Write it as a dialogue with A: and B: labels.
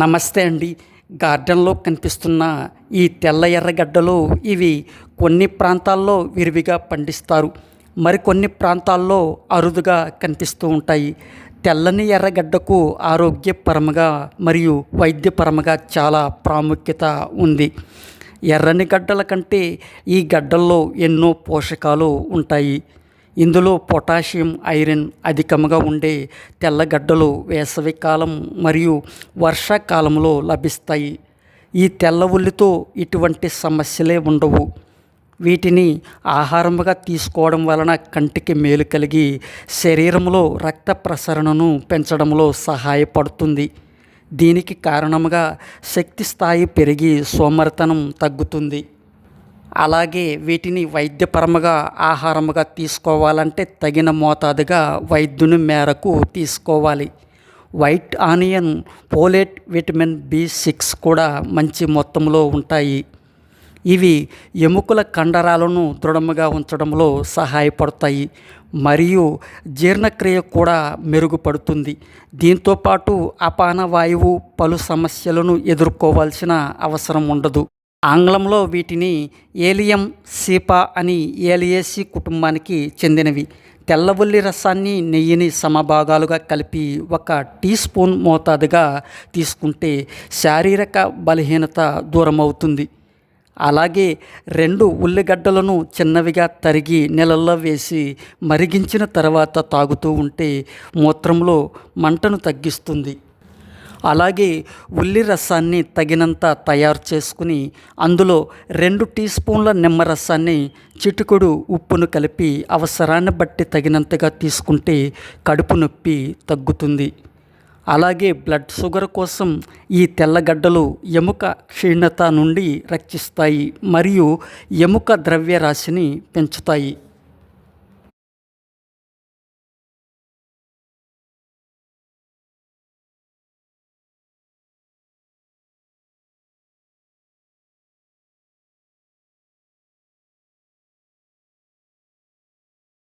A: నమస్తే అండి. గార్డెన్లో కనిపిస్తున్న ఈ తెల్ల ఎర్రగడ్డలు ఇవి కొన్ని ప్రాంతాల్లో విరివిగా పండిస్తారు. మరికొన్ని ప్రాంతాల్లో అరుదుగా కనిపిస్తూ ఉంటాయి. తెల్లని ఎర్రగడ్డకు ఆరోగ్యపరముగా మరియు వైద్యపరముగా చాలా ప్రాముఖ్యత ఉంది. ఎర్రని గడ్డల కంటే ఈ గడ్డల్లో ఎన్నో పోషకాలు ఉంటాయి. ఇందులో పొటాషియం ఐరన్ అధికంగా ఉండే తెల్లగడ్డలు వేసవికాలం మరియు వర్షాకాలంలో లభిస్తాయి. ఈ తెల్ల ఉల్లితో ఇటువంటి సమస్యలే ఉండవు. వీటిని ఆహారముగా తీసుకోవడం వలన కంటికి మేలు కలిగి శరీరంలో రక్త ప్రసరణను పెంచడంలో సహాయపడుతుంది. దీనికి కారణముగా శక్తి స్థాయి పెరిగి సోమరితనం తగ్గుతుంది. అలాగే వీటిని వైద్యపరముగా ఆహారముగా తీసుకోవాలంటే తగిన మోతాదుగా వైద్యుని మేరకు తీసుకోవాలి. White onion folate vitamin B six కూడా మంచి మొత్తంలో ఉంటాయి. ఇవి ఎముకల కండరాలను దృఢముగా ఉంచడంలో సహాయపడతాయి. మరియు జీర్ణక్రియ కూడా మెరుగుపడుతుంది. దీంతోపాటు అపాన వాయువు పలు సమస్యలను ఎదుర్కోవాల్సిన అవసరం ఉండదు. ఆంగ్లంలో వీటిని ఏలియం సీపా అని ఏలియేసి కుటుంబానికి చెందినవి. తెల్లబుల్లి రసాన్ని నెయ్యిని సమభాగాలుగా కలిపి ఒక టీ స్పూన్ మోతాదుగా తీసుకుంటే శారీరక బలహీనత దూరమవుతుంది. అలాగే రెండు ఉల్లిగడ్డలను చిన్నవిగా తరిగి నీళ్ళల్లో వేసి మరిగించిన తర్వాత తాగుతూ ఉంటే మూత్రంలో మంటను తగ్గిస్తుంది. అలాగే ఉల్లి రసాన్ని తగినంత తయారు చేసుకుని అందులో రెండు టీ స్పూన్ల నిమ్మరసాన్ని చిటుకుడు ఉప్పును కలిపి అవసరాన్ని బట్టి తగినంతగా తీసుకుంటే కడుపు నొప్పి తగ్గుతుంది. అలాగే బ్లడ్ షుగర్ కోసం ఈ తెల్లగడ్డలు ఎముక క్షీణత నుండి రక్షిస్తాయి మరియు ఎముక ద్రవ్యరాశిని పెంచుతాయి.